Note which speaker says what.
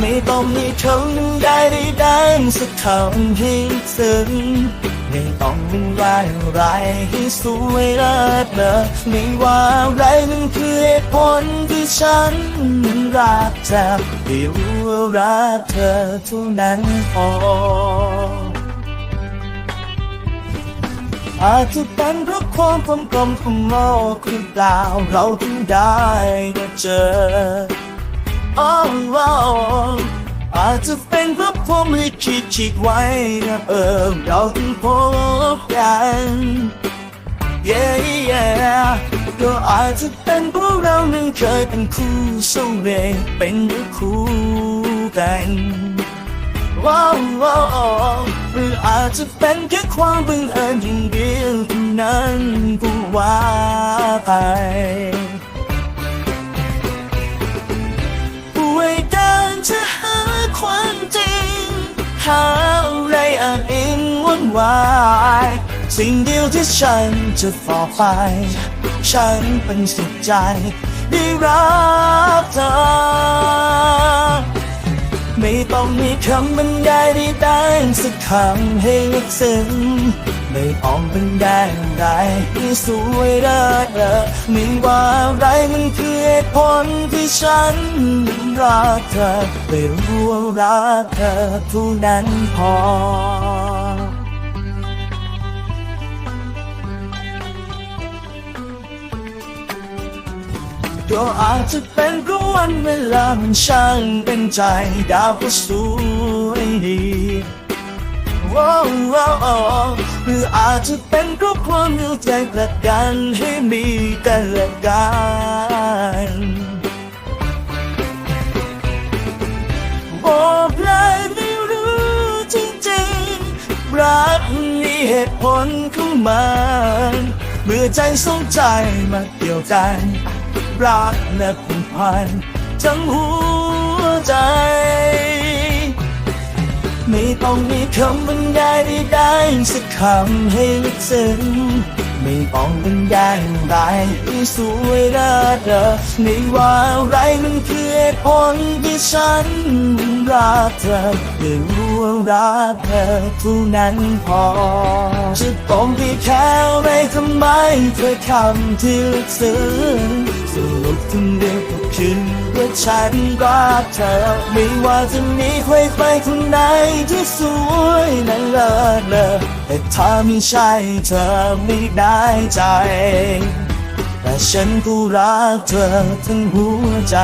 Speaker 1: ไม่ต้องมีคำใดใดๆสักคำให้ซึ้งไม่ต้องเป็นรายอะไรให้สวยเลิศเลอไม่ว่าอะไรนั่นคือเหตุผลที่ฉันรักเธอไม่รู้ว่ารักเธอเท่านั้นพออาจจะเป็นเพราะความกลมกลมของโลกหรือเปล่าเราถึงได้มาเจอโอ้โอ้อา จจะเป็นเพราะผมลิขิตคิดไว้นะเออเราถึงพบกัน yeah yeah ก็อาจจะเป็นเพราะเรานั้นเคยเป็นคู่สงเรเป็นคู่กันว้าวว้าวหรืออาจจะเป็นแค่ความบังเอิญอย่างเดียวเท่านั้นก็ว่าไป หาอะไรอ้างอิงวุ่นวาย สิ่งเดียวที่ฉันจะฝ่อไป ฉันเป็นสุขใจได้รักเธอ องมีคำบรรยายใดๆสักคำให้ลึกซึ้งไม่อ้อมบรรยายอะไรที่สวยได้เลยไม่ว่าอะไรมันคือเหตุผลที่ฉันรักเธอไม่รู้ว่ารักเธอเท่านั้นพอ ก็อาจจะเป็นเพราะวันเวลามันช่างเป็นใจดาวก็สวยดีว้าวว้าวหรืออาจจะเป็นเพราะความมีใจกลัดกันให้มีกันและกันบอกเลยไม่รู้จริงๆรักมีเหตุผลของมันเมื่อใจสองใจมาเกี่ยวกัน รักและผูกพันทั้งหัวใจ ไม่ต้องมีคำบรรยายใดๆสักคำให้ลึกซึ้งไม่ต้องบรรยายอะไรที่สวยเลิศเลอไม่ว่าอะไรมันคือผลที่ฉัน รักเธอได้รู้ว่ารักเธอเท่านั้นพอจะต้องมีแค่อะไรทำไมเธอคำที่ลึกซึ้งสรุปทั้งเดียวก็คือว่าฉันรักเธอ ไม่ว่าจะมีใครใครคนไหนที่สวยและเลิศเลอแต่ถ้าไม่ใช่เธอไม่ได้ใจแต่ฉันก็รักเธอทั้งหัวใจ